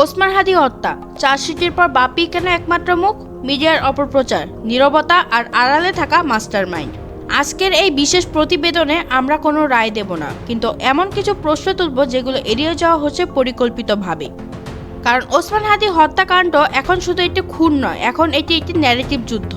ওসমান হাদি হত্যা, চার্জশিটের পর বাপি কেন একমাত্র মুখ? মিডিয়ার অপপ্রচার নিরবতা আর আড়ালে থাকা মাস্টার মাইন্ড আজকের এই বিশেষ প্রতিবেদনে আমরা কোনো রায় দেব না, কিন্তু এমন কিছু প্রশ্ন তুলব যেগুলো এড়িয়ে যাওয়া হচ্ছে পরিকল্পিতভাবে। কারণ ওসমান হাদি হত্যাকাণ্ড এখন শুধু একটি খুন নয়, এখন এটি একটি ন্যারেটিভ যুদ্ধ।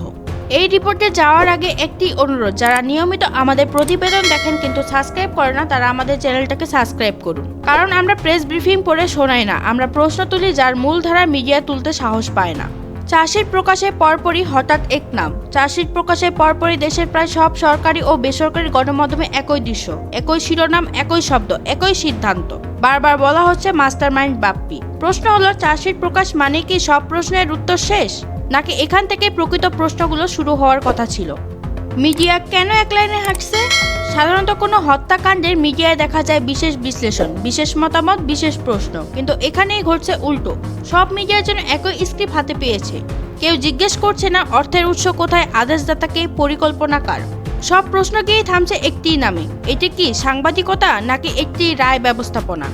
এই রিপোর্টে যাওয়ার আগে একটি অনুরোধ, যারা নিয়মিত আমাদের প্রতিবেদন দেখেন কিন্তু সাবস্ক্রাইব করে না, তারা আমাদের চ্যানেলটাকে সাবস্ক্রাইব করুন। কারণ আমরা প্রেস ব্রিফিং পড়ে শোনাই না, আমরা প্রশ্ন তুলি যার মূলধারা মিডিয়া তুলতে সাহস পায় না। চাষির প্রকাশের পরপরই হঠাৎ এক নাম, চাষির প্রকাশের পরপরই দেশের প্রায় সব সরকারি ও বেসরকারি গণমাধ্যমে একই দৃশ্য, একই শিরোনাম, একই শব্দ, একই সিদ্ধান্ত। বারবার বলা হচ্ছে মাস্টারমাইন্ড বাপ্পি। প্রশ্ন হলো, চাষির প্রকাশ মানে কি সব প্রশ্নের উত্তর শেষ? নাকি এখান থেকে প্রকৃত প্রশ্নগুলো শুরু হওয়ার কথা ছিল। মিডিয়া কেন এক লাইনে হাঁটছে? সাধারণত কোনো হত্যাকাণ্ডের মিডিয়ায় দেখা যায় বিশেষ বিশ্লেষণ, বিশেষ মতামত, বিশেষ প্রশ্ন। কিন্তু এখানেই ঘটছে উল্টো। সব মিডিয়ার জন্য একই স্ক্রিপ্ট হাতে পেয়েছে। কেউ জিজ্ঞেস করছে না অর্থের উৎস কোথায়, আদেশদাতাকে পরিকল্পনাকার। সব প্রশ্ন গিয়েই থামছে একটি নামে। এটি কি সাংবাদিকতা নাকি একটি রায় ব্যবস্থাপনা?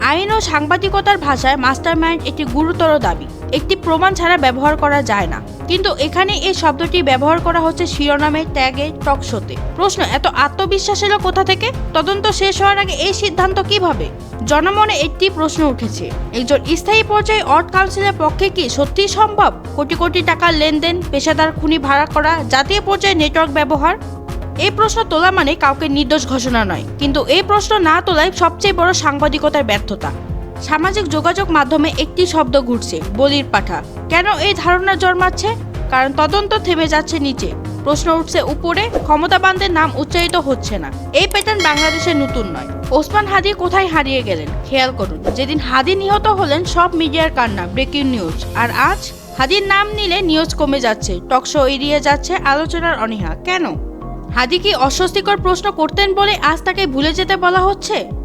আইন ও সাংবাদিকতার ভাষায় মাস্টারমাইন্ড একটি গুরুতর দাবি। একটি প্রমাণ ছাড়া ব্যবহার করা যায় না। কিন্তু এখানে এই শব্দটি ব্যবহার করা হচ্ছে শিরোনামে, ট্যাগে, টকশোতে। প্রশ্ন, এত আত্মবিশ্বাস এলো কোথা থেকে? তদন্ত শেষ হওয়ার আগে এই সিদ্ধান্ত কীভাবে? জনমনে একটি প্রশ্ন উঠেছে, একজন স্থায়ী পর্যায়ে অর্ড কাউন্সিলের পক্ষে কি সত্যিই সম্ভব? কোটি কোটি টাকার লেনদেন, পেশাদার খুনি ভাড়া করা, জাতীয় পর্যায়ে নেটওয়ার্ক ব্যবহার? এই প্রশ্ন তোলা মানে কাউকে নির্দোষ ঘোষণা নয়। কিন্তু এই প্রশ্ন না তোলায় সবচেয়ে বড় সাংবাদিকতার ব্যর্থতা। সামাজিক যোগাযোগ মাধ্যমে একটি শব্দ ঘুরছে, বলির পাঠা। কেন এই ধারণা জন্মাচ্ছে? কারণ তদন্ত থেমে যাচ্ছে নিচে। প্রশ্ন উঠছে উপরে, ক্ষমতাবানদের নাম উচ্চারিত হচ্ছে না। এই প্যাটার্ন বাংলাদেশে নতুন নয়। ওসমান হাদি কোথায় হারিয়ে গেলেন? খেয়াল করুন, যেদিন হাদি নিহত হলেন, সব মিডিয়ার কান্না ব্রেকিং নিউজ আর আজ, হাদির নাম নিলে নিউজ কমে যাচ্ছে টকশো এড়িয়ে যাচ্ছে, আলোচনার অনীহা। কেন? হাদি কি অস্বস্তিকর প্রশ্ন করতেন বলে আজ তাকে ভুলে যেতে বলা হচ্ছে?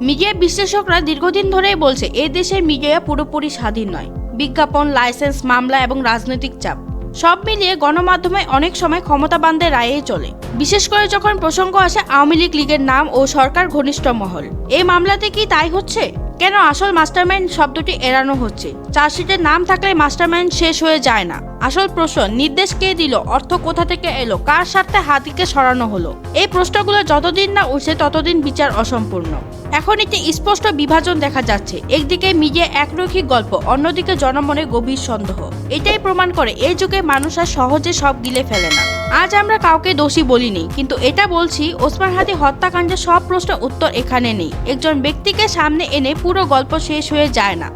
মিডিয়া বিশ্লেষকরা দীর্ঘদিন ধরেই বলছে, এ দেশের মিডিয়া পুরোপুরি স্বাধীন নয়। বিজ্ঞাপন, লাইসেন্স, মামলা এবং রাজনৈতিক চাপ, সব মিলিয়ে গণমাধ্যমে অনেক সময় ক্ষমতাবানদের রায়েই চলে। বিশেষ করে যখন প্রসঙ্গ আসে আওয়ামী লীগ লীগের নাম ও সরকার ঘনিষ্ঠ মহল। এই মামলাতে কি তাই হচ্ছে? কেন আসল মাস্টারমাইন্ড শব্দটি এড়ানো হচ্ছে? চার্জশিটের নাম থাকলে মাস্টারমাইন্ড শেষ হয়ে যায় না। আসল প্রশ্ন, নির্দেশ কে দিল? অর্থ কোথা থেকে এলো? কার স্বার্থে হাতিকে সরানো হলো? এই প্রশ্নগুলো যতদিন না উঠছে, ততদিন বিচার অসম্পূর্ণ। এখন একটি স্পষ্ট বিভাজন দেখা যাচ্ছে। একদিকে মিডিয়া একরৈখিক গল্প, অন্যদিকে জনমনে গভীর সন্দেহ। এটাই প্রমাণ করে এই যুগে মানুষ আর সহজে সব গিলে ফেলে না। আজ আমরা কাউকে দোষী বলিনি, কিন্তু এটা বলছি, ওসমান হাদি হত্যাকাণ্ডের সব প্রশ্নের উত্তর এখানে নেই। একজন ব্যক্তিকে সামনে এনে পুরো গল্প শেষ হয়ে যায় না।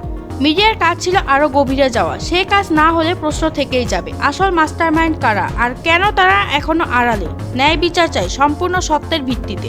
মিডিয়ার কাজ ছিল আরও গভীরে যাওয়া। সে কাজ না হলে প্রশ্ন থেকেই যাবে, আসল মাস্টারমাইন্ড কারা? আর কেন তারা এখনও আড়ালে? ন্যায় বিচার চাই, সম্পূর্ণ সত্যের ভিত্তিতে।